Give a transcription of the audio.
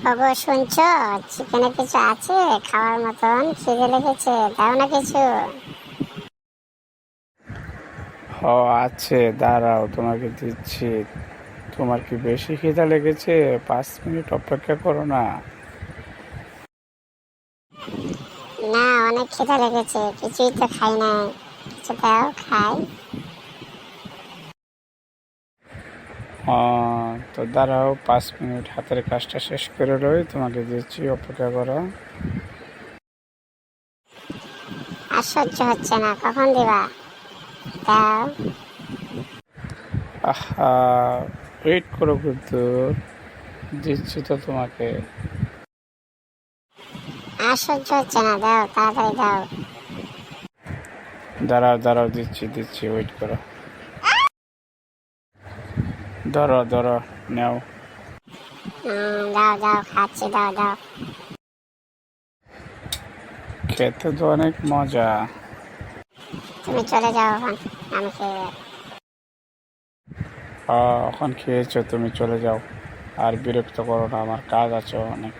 ওগো শুনছো? চিকেনে কিছু আছে? খাওয়ার মতন? খিদে লেগেছে? দাও না কিছু। হ আছে। দাঁড়াও তোমাকে দিচ্ছি। তোমার কি বেশি খিদা লেগেছে? পাঁচ মিনিট অপেক্ষা করো না। না অনেক খিদে লেগেছে। কিছুই তো খাই না কিছু দাও খাই। তো দাঁড়াও পাঁচ মিনিট হাতের কাজটা শেষ করে রই তোমাকে দিচ্ছি অপেক্ষা করো। আর সহ্য হচ্ছে না কখন দিবা? দাও। আহা ওয়েট করো কিন্তু দিচ্ছি তো তোমাকে। আর সহ্য হচ্ছে না দাও তাড়াতাড়ি দাও। দাঁড়াও দাঁড়াও দিচ্ছি দিচ্ছি ওয়েট করো। ধরো ধরো নাও। দাও দাও খাচ্ছি দাও দাও। খেতে তো অনেক মজা। তুমি চলে যাও এখন আমি খেয়ে আহ, এখন খেয়েছো তুমি চলে যাও। আর বিরক্ত করো না আমার কাজ আছে অনেক।